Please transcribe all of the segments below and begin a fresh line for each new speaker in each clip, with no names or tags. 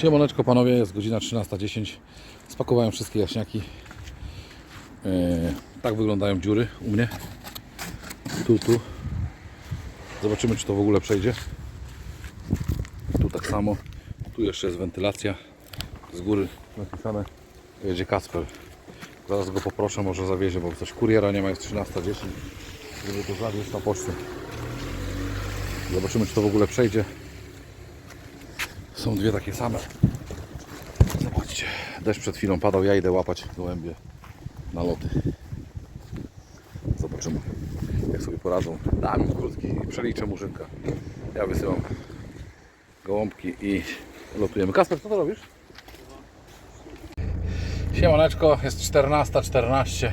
Siemoneczko panowie, jest godzina 13.10 Spakowałem wszystkie jaśniaki. E, Tak wyglądają dziury u mnie. Tu, tu. Zobaczymy czy to w ogóle przejdzie. Tu tak samo. Tu jeszcze jest wentylacja Z góry. Napisane. Jedzie Kasper. Zaraz go poproszę, może zawiezie, bo coś kuriera nie ma, jest 13.10 Żeby to zawieźć na pocztę. Zobaczymy czy to w ogóle przejdzie są dwie takie same. Zobaczcie, deszcz przed chwilą padał, ja idę łapać gołębie na loty. Zobaczymy, jak sobie poradzą. Dam im krótki, przeliczę murzynka. Ja wysyłam gołąbki i lotujemy. Kasper, co to robisz? Siemaneczko, jest 14.14.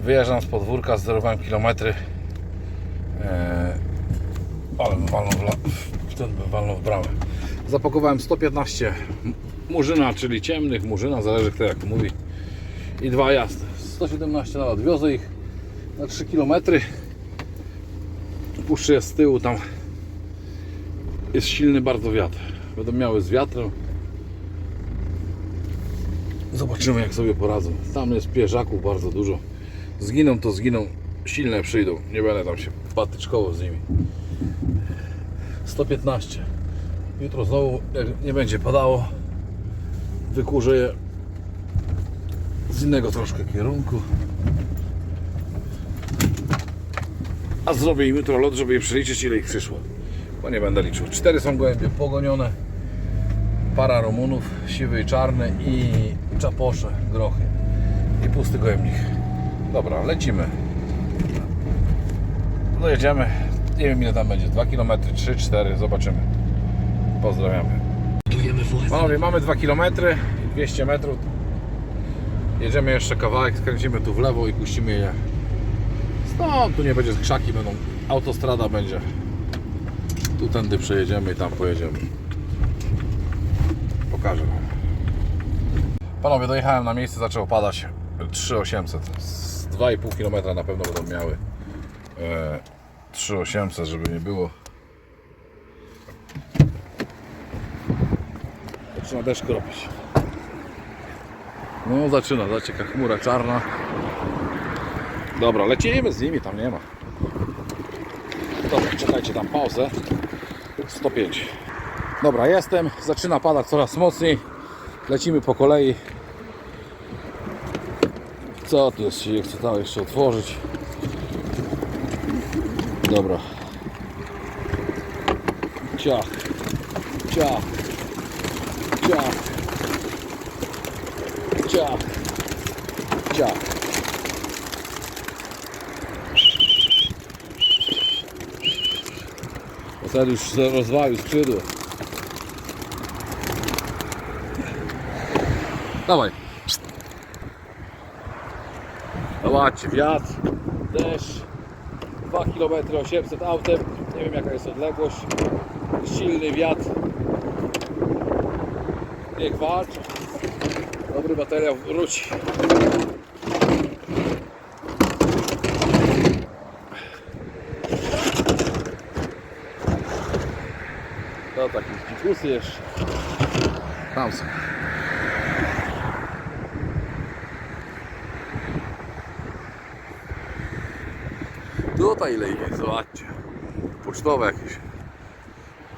Wyjeżdżam z podwórka, zerowałem kilometry. Eee, ale bym walnął w, ten w bramę. Zapakowałem 115 m- murzyna, czyli ciemnych murzyna, zależy kto jak mówi. I dwa jazdy. 117 nawet. Wiozę ich na 3 km. Puszczę je z tyłu, tam jest silny bardzo wiatr. Będą miały z wiatrem. Zobaczymy jak sobie poradzą. Tam jest pierzaków bardzo dużo. Zginą to zginą, silne przyjdą. Nie będę tam się patyczkował z nimi. 115. Jutro znowu, jak nie będzie padało, wykurzę je z innego troszkę kierunku. A zrobię im jutro lot, żeby je przeliczyć ile ich przyszło. Bo nie będę liczył. Cztery są gołębie pogonione. Para Rumunów, siwy i czarny i czaposze, grochy. I pusty gołębnik. Dobra, lecimy. Dojedziemy. Nie wiem ile tam będzie. 2 km, 3, 4, zobaczymy. Pozdrawiamy. Panowie, mamy 2 km, 200 metrów. Jedziemy jeszcze kawałek, skręcimy tu w lewo i puścimy je. Stąd tu nie będzie krzaki, będą autostrada będzie. Tu tędy przejedziemy i tam pojedziemy. Pokażę wam. Panowie, dojechałem na miejsce, zaczęło padać 3800. Z 2,5 km na pewno będą miały e, 3800, żeby nie było. Zaczyna deszcz kropić. No zaczyna, zobaczcie chmura czarna. Dobra, lecimy z nimi, tam nie ma. Dobra, czekajcie tam pauzę. 105. Dobra, jestem. Zaczyna padać coraz mocniej. Lecimy po kolei. Co tu jest? Chcę tam jeszcze otworzyć. Dobra. Ciach. Ciach. Ciach. Ciach. Ciach. Ten już rozwalił skrzydło. Dawaj. Zobaczcie, wiatr, deszcz. 2 km 800 autem. Nie wiem jaka jest odległość. Silny wiatr. Niech walczy. Dobry materiał wróci. To takie dzikusy jeszcze. Tam są. Tutaj jest, zobaczcie. Pocztowe jakieś.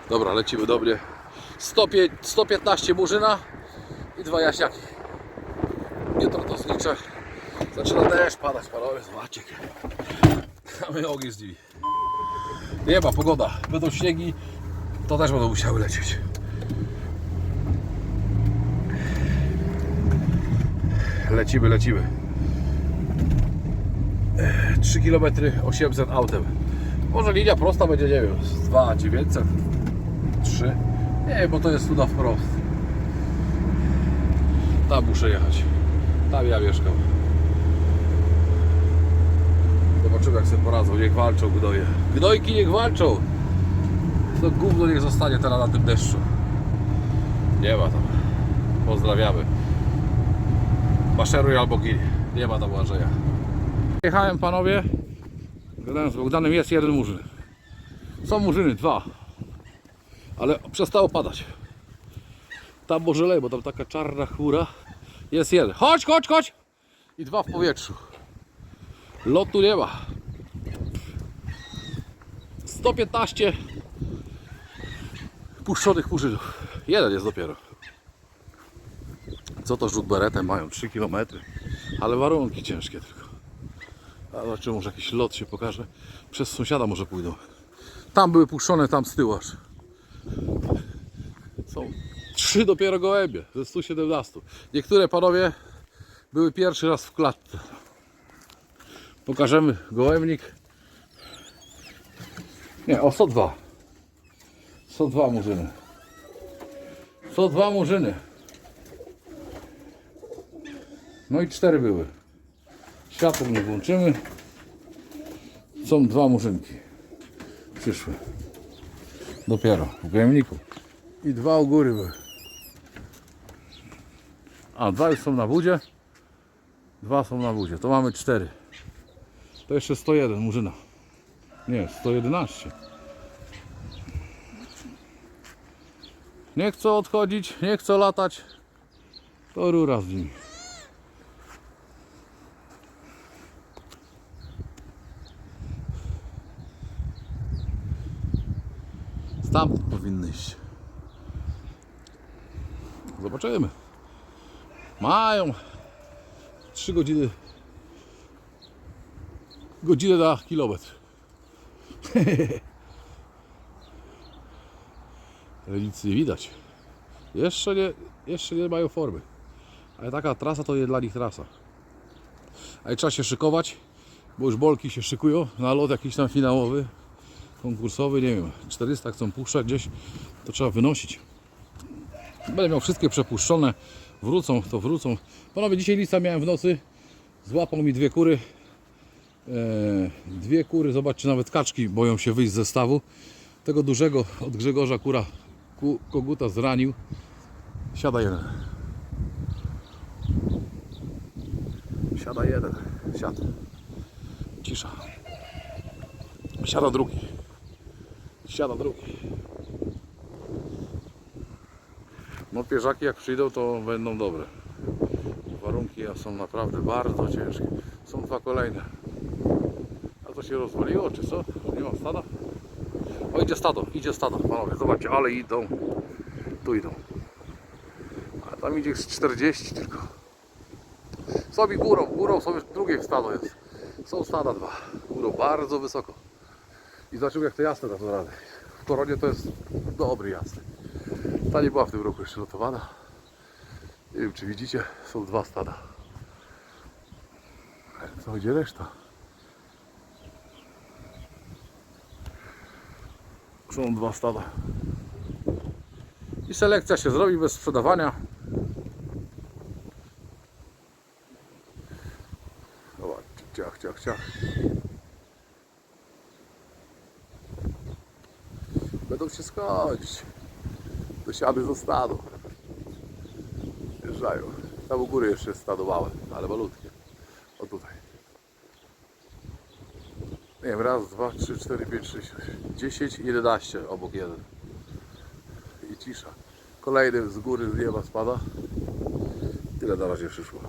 Dobra, lecimy do mnie. 105, 115 murzyna i dwa jaśniaki. Jutro to zliczę. Zaczyna deszcz padać, panowie, zobaczcie. A my ogień z nimi. Nie ma, pogoda. Będą śniegi, to też będą musiały lecieć. Lecimy, lecimy. 3 km 800 autem. Może linia prosta będzie, nie wiem, z 2 900, 3. Nie, bo to jest tu wprost. Tam muszę jechać. Tam ja mieszkam. Zobaczymy jak sobie poradzą. Niech walczą gnoje. Gnojki niech walczą. To gówno niech zostanie teraz na tym deszczu. Nie ma tam. Pozdrawiamy. Maszeruj albo gin. Nie ma tam łażenia. Jechałem panowie. Gadałem z Bogdanem, jest jeden murzyn. Są murzyny, dwa. Ale przestało padać. Tam może lepiej, bo tam taka czarna chmura. Jest jeden. Chodź, chodź, chodź! I dwa w powietrzu. Lotu nie ma. 115 puszczonych kurzynów. Jeden jest dopiero. Co to rzut mają? 3 km. Ale warunki ciężkie tylko. A zobaczymy, może jakiś lot się pokaże. Przez sąsiada może pójdą. Tam były puszczone, tam z tyłu aż. Są trzy dopiero gołębie ze 117. Niektóre panowie były pierwszy raz w klatce. Pokażemy gołębnik. Nie, o 102. 102 murzyny. 102 murzyny. No i cztery były. Światło nie włączymy. Są dwa murzynki. Przyszły. Dopiero w gojemniku. I dwa u góry były. A dwa już są na budzie. Dwa są na budzie. To mamy cztery. To jeszcze 101 murzyna. Nie, 111. Nie chcą odchodzić, nie chcą latać. To rura z nimi. Stamtąd powinny iść. Zobaczymy. Mają 3 godziny. Godzinę na kilometr. Ale nic nie widać. Jeszcze nie, jeszcze nie mają formy. Ale taka trasa to nie dla nich trasa. Ale trzeba się szykować, bo już bolki się szykują na lot jakiś tam finałowy, konkursowy, nie wiem, 400 chcą puszczać gdzieś, to trzeba wynosić. Będę miał wszystkie przepuszczone, wrócą, to wrócą. Panowie, dzisiaj lista miałem w nocy, złapał mi dwie kury. E, dwie kury, zobaczcie, nawet kaczki boją się wyjść ze stawu. Tego dużego od Grzegorza kura ku, koguta zranił. Siada jeden. Siada jeden. Siada. Cisza. Siada drugi. Siada drugi. No pierzaki jak przyjdą to będą dobre. Warunki są naprawdę bardzo ciężkie. Są dwa kolejne. A to się rozwaliło czy co? Nie ma stada? O idzie stado, idzie stado panowie. Zobaczcie, ale idą. Tu idą. A tam idzie z 40 tylko. Sobie górą, górą sobie drugie stado jest. Są stada dwa. Górą bardzo wysoko. Zobaczymy jak to jasne da to radę. W Koronie to jest dobry jasny. Ta nie była w tym roku jeszcze lotowana. Nie wiem czy widzicie, są dwa stada. Co gdzie reszta? Są dwa stada. I selekcja się zrobi bez sprzedawania. Zobaczcie, ciach, ciach, ciach. Będą się schodzić. Do siady zostaną. Wjeżdżają. Tam u góry jeszcze jest stado małe, ale malutkie. O tutaj. Nie wiem, raz, dwa, trzy, cztery, pięć, sześć, dziesięć, jedenaście obok jeden. I cisza. Kolejny z góry z nieba spada. Tyle na razie przyszło.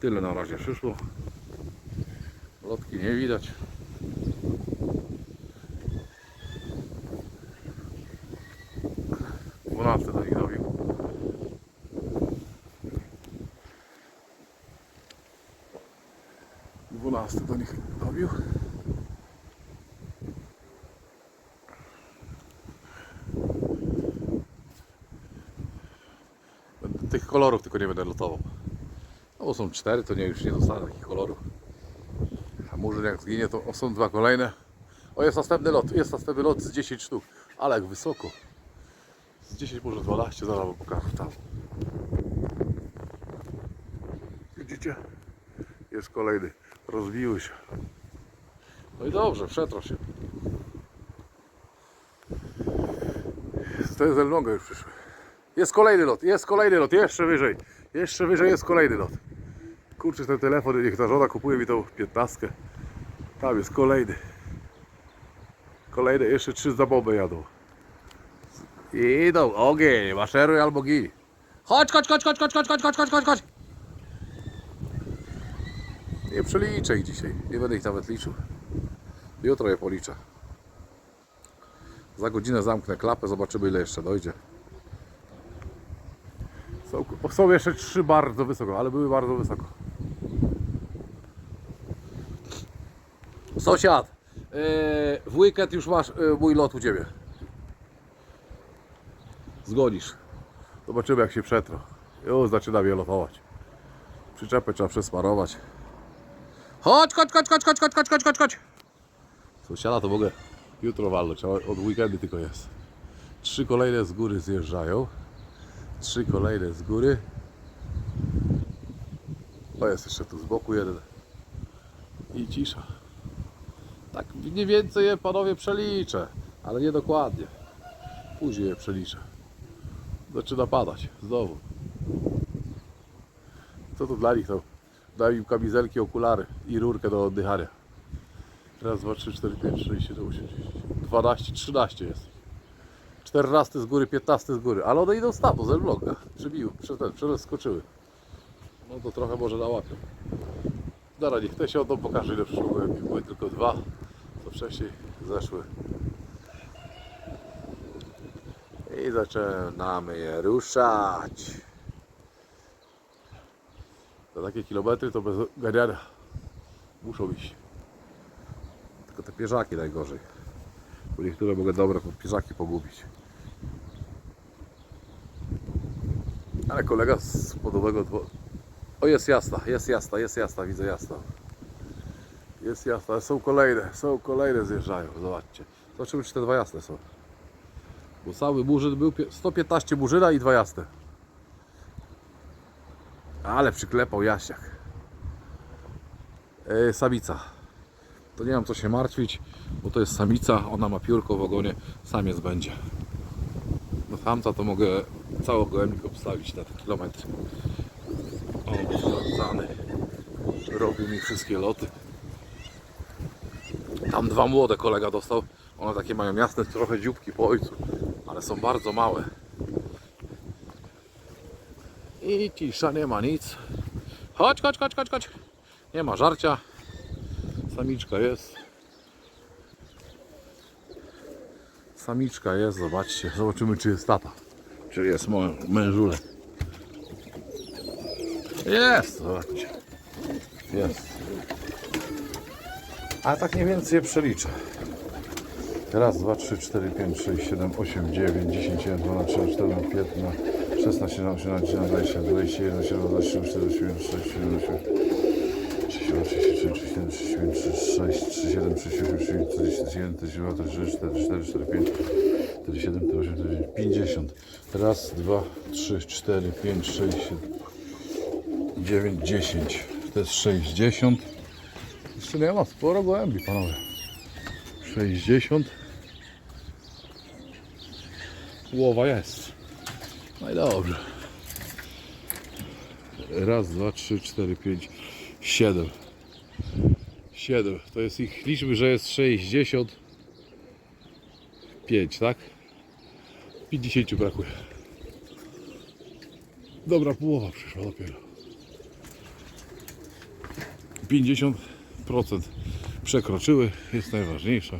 Tyle na razie przyszło. Lotki nie widać. Dwunasty do nich dobił. Dwunasty do nich dobił. Tych kolorów tylko nie będę lotował. No bo są cztery, to nie już nie dostanę takich kolorów. Murzyn jak zginie, to są dwa kolejne. O, jest następny lot, jest następny lot z 10 sztuk. Ale jak wysoko. Z 10, może 12, zaraz wam pokażę tam. Widzicie? Jest kolejny. Rozbiły się. No i dobrze, przetrą się. To jest Elnonga już przyszły. Jest kolejny lot, jest kolejny lot, jeszcze wyżej. Jeszcze wyżej jest kolejny lot. Kurczę, ten telefon, niech ta żona kupuje mi tą 15. Tam jest kolejny. Kolejne jeszcze trzy zaboby jadą. Idą, ogień, maszeruj albo gij. Chodź, chodź, chodź, chodź, chodź, chodź, chodź, chodź, chodź, chodź. Nie przeliczę ich dzisiaj, nie będę ich nawet liczył. Jutro je policzę. Za godzinę zamknę klapę, zobaczymy ile jeszcze dojdzie. Są, są jeszcze trzy bardzo wysoko, ale były bardzo wysoko. Sąsiad, yy, w weekend już masz yy, mój lot u Ciebie. Zgodzisz. Zobaczymy jak się przetrą. Już zaczyna mnie lotować. Przyczepę trzeba przesmarować. Chodź, chodź, chodź, chodź, chodź, chodź, chodź, chodź, chodź. Sąsiada to mogę jutro walnąć, od weekendu tylko jest. Trzy kolejne z góry zjeżdżają. Trzy kolejne z góry. O jest jeszcze tu z boku jeden. I cisza. Tak mniej więcej je panowie przeliczę, ale nie dokładnie. Później je przeliczę. Zaczyna padać znowu. Co to dla nich to? Daj im kamizelki, okulary i rurkę do oddychania. Raz, dwa, trzy, cztery, pięć, sześć, siedem, osiem, dziewięć, dwanaście, trzynaście jest. 14 z góry, 15 z góry, ale one idą stado, z bloka. Przybiły, prze, ten, przeskoczyły. No to trochę może nałapią. Dobra, niech te się oddał, pokażę ile przyszło. Były tylko dwa, co wcześniej zeszły. I zaczynamy je ruszać. Za takie kilometry to bez ganiania muszą iść. Tylko te pierzaki najgorzej. Bo niektóre mogę dobre pierzaki pogubić. Ale kolega z podowego dwo... O jest jasna, jest jasna, jest jasna, widzę jasna. Jest jasna, są kolejne, są kolejne zjeżdżają, zobaczcie. Zobaczymy czy te dwa jasne są. Bo cały burzyn był pie- 115 burzyna i dwa jasne. Ale przyklepał jaśniak. E, samica. To nie mam co się martwić, bo to jest samica, ona ma piórko w ogonie, samiec będzie. No samca to mogę cały gołębnik obstawić na te kilometry. O, sprawdzany. Robił mi wszystkie loty. Tam dwa młode kolega dostał. One takie mają jasne trochę dzióbki po ojcu, ale są bardzo małe. I cisza, nie ma nic. Chodź, chodź, chodź, chodź, chodź. Nie ma żarcia. Samiczka jest. Samiczka jest, zobaczcie. Zobaczymy, czy jest tata. Czy jest moją mężulę. Jest, zobaczcie. Jest. A tak mniej więcej je przeliczę. Raz, dwa, trzy, cztery, pięć, sześć, siedem, osiem, dziewięć, dziesięć, jeden, dwa, trzy, cztery, piętnaście, szesnaście, siedemnaście, siedemnaście, dwadzieścia, dwadzieścia, jeden, siedem, dwa, trzy, cztery, siedem, sześć, siedem, osiem, trzydzieści, 47, 48, 50. Raz, dwa, trzy, cztery, pięć, sześć, siedem dziewięć, dziesięć. To jest 60. Jeszcze nie ma sporo gołębi, panowie. 60. Łowa jest. No i dobrze. Raz, dwa, trzy, cztery, pięć, siedem. Siedem. To jest ich liczby, że jest 65, tak? 50 brakuje. Dobra połowa przyszła dopiero. 50% przekroczyły, jest najważniejsze.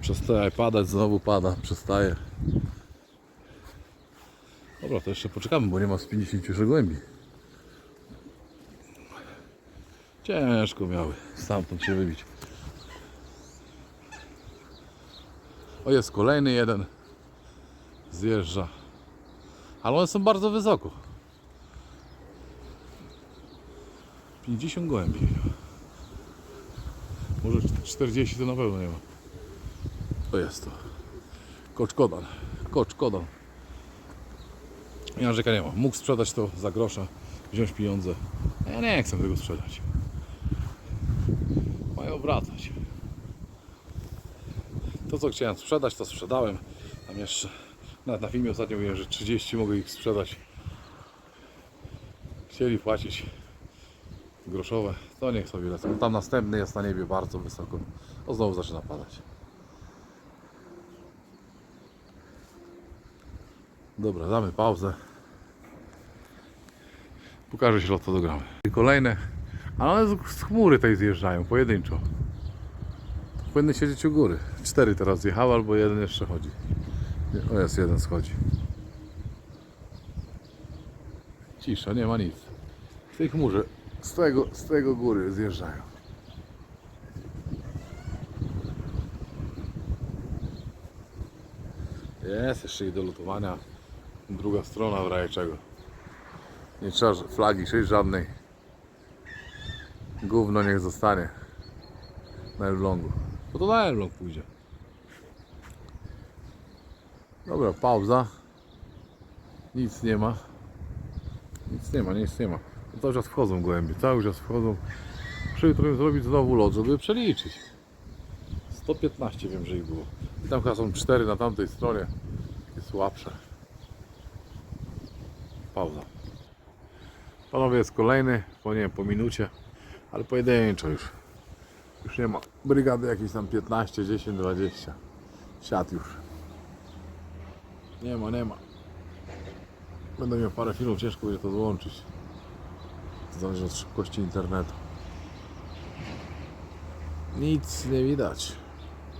Przestaje padać, znowu pada, przestaje. Dobra, to jeszcze poczekamy, bo nie ma z 50 gołębi. Ciężko miały stamtąd się wybić. O, jest kolejny jeden. Zjeżdża. Ale one są bardzo wysoko. 50 gołębi. Może 40 to na pewno nie ma. To jest to. Koczkodan. Koczkodan. Ja narzeka nie ma. Mógł sprzedać to za grosza, wziąć pieniądze. Ja nie chcę tego sprzedać. Mają wracać. To co chciałem sprzedać, to sprzedałem. Tam jeszcze nawet na filmie ostatnio mówiłem, że 30 mogę ich sprzedać. Chcieli płacić groszowe, to niech sobie lecą. Tam następny jest na niebie bardzo wysoko. O, znowu zaczyna padać. Dobra, damy pauzę. Pokaże się lot, to dogramy. Kolejne, ale one z- chmury tej zjeżdżają, pojedynczo. Powinny siedzieć u góry. Cztery teraz zjechały, albo jeden jeszcze chodzi. O jest, jeden schodzi. Cisza, nie ma nic. W tej chmurze, z tego, z tego góry zjeżdżają. Jest jeszcze ich do lutowania. Druga strona w razie. Nie trzeba flagi szyć żadnej. Gówno niech zostanie. Na Elblągu. Bo to na Elbląg pójdzie. Dobra, pauza. Nic nie ma. Nic nie ma, nic nie ma. No cały czas wchodzą gołębie, cały czas wchodzą. Muszę jutro zrobić znowu lot, żeby przeliczyć. 115 wiem, że ich było. I tam chyba są 4 na tamtej stronie. Jest słabsze. Pauza. Panowie, jest kolejny, po nie wiem, po minucie, ale pojedynczo już. Już nie ma brygady jakieś tam 15, 10, 20. Siad już. Nie ma, nie ma. Będę miał parę filmów, ciężko będzie to złączyć. Zależy od szybkości internetu. Nic nie widać.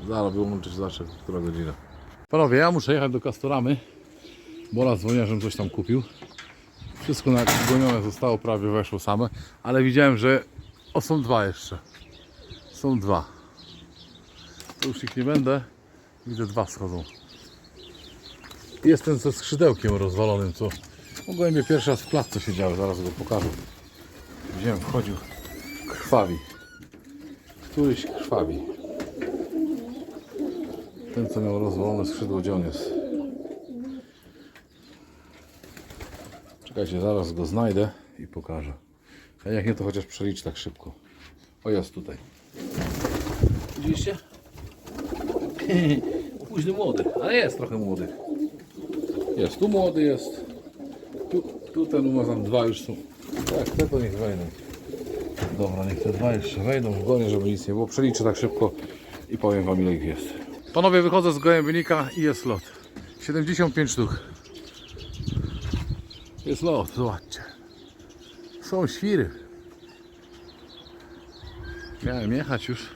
Zaraz wyłączyć zawsze, która godzina. Panowie, ja muszę jechać do Kastoramy. Bola dzwoniła, żebym coś tam kupił. Wszystko nagonione zostało, prawie weszło same, ale widziałem, że o są dwa jeszcze. Są dwa. To już ich nie będę. Widzę dwa schodzą. Jest ten ze skrzydełkiem rozwalonym, co no, gołębie pierwszy raz w klatce siedziały, zaraz go pokażę. Widziałem, wchodził, krwawi. Któryś krwawi. Ten, co miał rozwalone skrzydło, gdzie on jest? Czekajcie, zaraz go znajdę i pokażę. A jak nie, to chociaż przelicz tak szybko. O, jest tutaj. Widzieliście? Późny młody, ale jest trochę młody. Jest, tu młody jest. Tu, tu ten u nas tam dwa już są. Tak, te to niech wejdą. Dobra, niech te dwa jeszcze wejdą w gonie, żeby nic nie było. Przeliczę tak szybko i powiem wam ile ich jest. Panowie, wychodzę z gołem i jest lot. 75 sztuk. Jest lot, zobaczcie. Są świry. Miałem jechać już.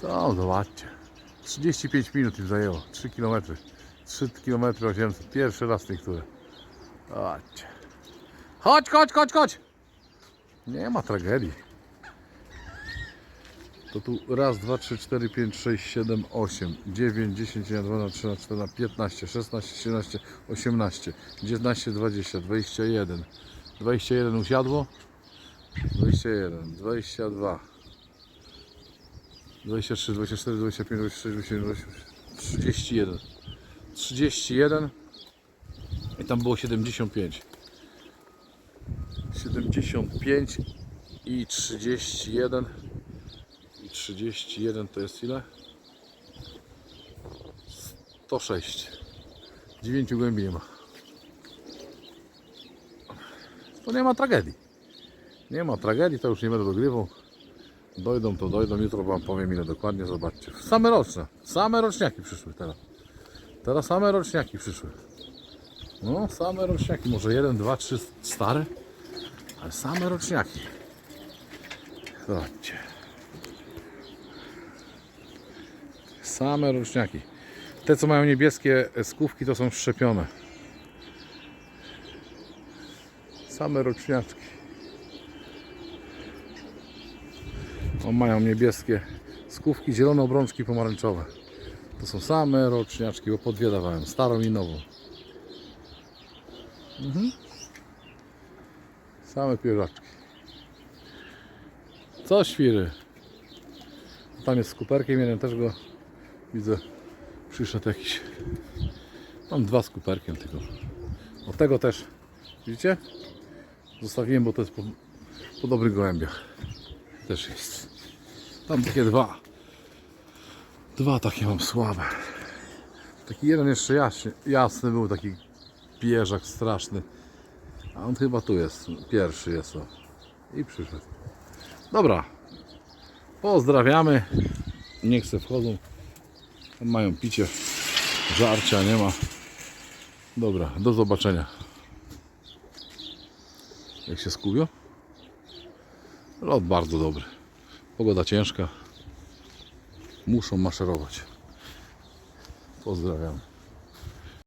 Są, zobaczcie. 35 minut im zajęło. 3 km. 3 km 800. Pierwszy raz niektóre. Zobaczcie. Chodź, chodź, chodź, chodź. Nie ma tragedii. To tu raz, dwa, trzy, cztery, pięć, sześć, siedem, osiem, dziewięć, dziesięć, jeden, dwa, trzy, cztery, piętnaście, szesnaście, siedemnaście, osiemnaście, dziewiętnaście, dwadzieścia, dwadzieścia jeden. Dwadzieścia jeden usiadło. Dwadzieścia jeden, dwadzieścia dwa. 23, 24, 25, 26, 27, 28, 31. 31 i tam było 75. 75 i 31 i 31 to jest ile? 106. 9 głębi nie ma. To nie ma tragedii. Nie ma tragedii, to już nie będę dogrywał. Dojdą to dojdą, jutro wam powiem ile dokładnie, zobaczcie. Same roczne, same roczniaki przyszły teraz. Teraz same roczniaki przyszły. No, same roczniaki, może jeden, dwa, trzy stare, ale same roczniaki. Zobaczcie. Same roczniaki. Te co mają niebieskie skówki to są szczepione. Same roczniaczki. O, mają niebieskie skówki, zielone obrączki pomarańczowe. To są same roczniaczki, bo po dwie dawałem, starą i nową. Mhm. Same pierzaczki. Co świry? Tam jest z kuperkiem, jeden też go widzę. Przyszedł jakiś. Mam dwa z kuperkiem tylko. O tego też. Widzicie? Zostawiłem, bo to jest po, po dobrych gołębiach. Też jest. Tam takie dwa. Dwa takie mam słabe. Taki jeden jeszcze jasny, jasny był, taki pierzak straszny. A on chyba tu jest. Pierwszy jest. O. I przyszedł. Dobra. Pozdrawiamy. Niech se wchodzą. Mają picie. Żarcia nie ma. Dobra, do zobaczenia. Jak się skubią? Lot bardzo dobry. Pogoda ciężka. Muszą maszerować. Pozdrawiam.